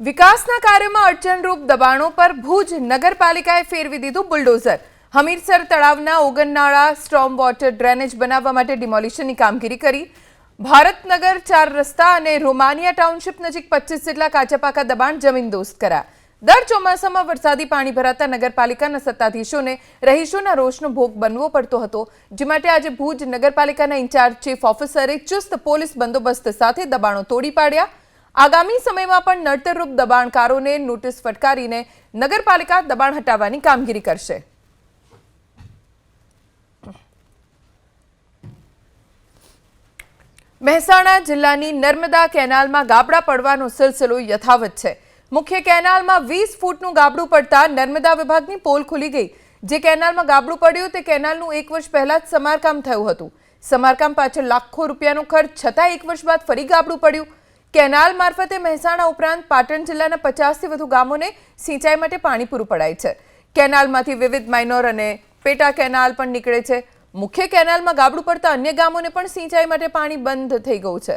વિકાસના કાર્યમાં અડચણરૂપ દબાણો પર ભુજ નગરપાલિકાએ ફેરવી દીધું બુલડોઝર. હમીરસર તળાવના ઓગનનાળા સ્ટ્રોમ વોટર ડ્રેનેજ બનાવવા માટે ડિમોલિશનની કામગીરી કરી. ભારતનગર ચાર રસ્તા અને રોમાનિયા ટાઉનશીપ નજીક પચીસ જેટલા કાચાપાકા દબાણ દબાણ જમીનદોસ્ત કર્યા દર ચોમાસામાં વરસાદી પાણી ભરાતા નગરપાલિકાના સત્તાધીશોને રહીશોના રોષનો ભોગ બનવો પડતો હતો, જે માટે આજે ભુજ નગરપાલિકાના ઇન્ચાર્જ ચીફ ઓફિસરે ચુસ્ત પોલીસ બંદોબસ્ત સાથે દબાણો તોડી પાડ્યા. આગામી સમયમાં પણ નડતરરૂપ દબાણકારોને નોટિસ ફટકારીને નગરપાલિકા દબાણ હટાવવાની કામગીરી કરશે. મહેસાણા જિલ્લાની નર્મદા કેનાલમાં ગાબડા પડવાનો સિલસિલો યથાવત છે. મુખ્ય કેનાલમાં વીસ ફૂટનું ગાબડું પડતા નર્મદા વિભાગની પોલ ખુલી ગઈ. જે કેનાલમાં ગાબડું પડ્યું તે કેનાલનું એક વર્ષ પહેલા જ સમારકામ થયું હતું. સમારકામ પાછળ લાખો રૂપિયાનો ખર્ચ, છતાં એક વર્ષ બાદ ફરી ગાબડું પડ્યું. કેનાલ મારફતે મહેસાણા ઉપરાંત પાટણ જિલ્લાના પચાસથી વધુ ગામોને સિંચાઈ માટે પાણી પૂરું પડાય છે. કેનાલમાંથી વિવિધ માઇનોર અને પેટા કેનાલ પણ નીકળે છે. મુખ્ય કેનાલમાં ગાબડું પડતા અન્ય ગામોને પણ સિંચાઈ માટે પાણી બંધ થઈ ગયું છે.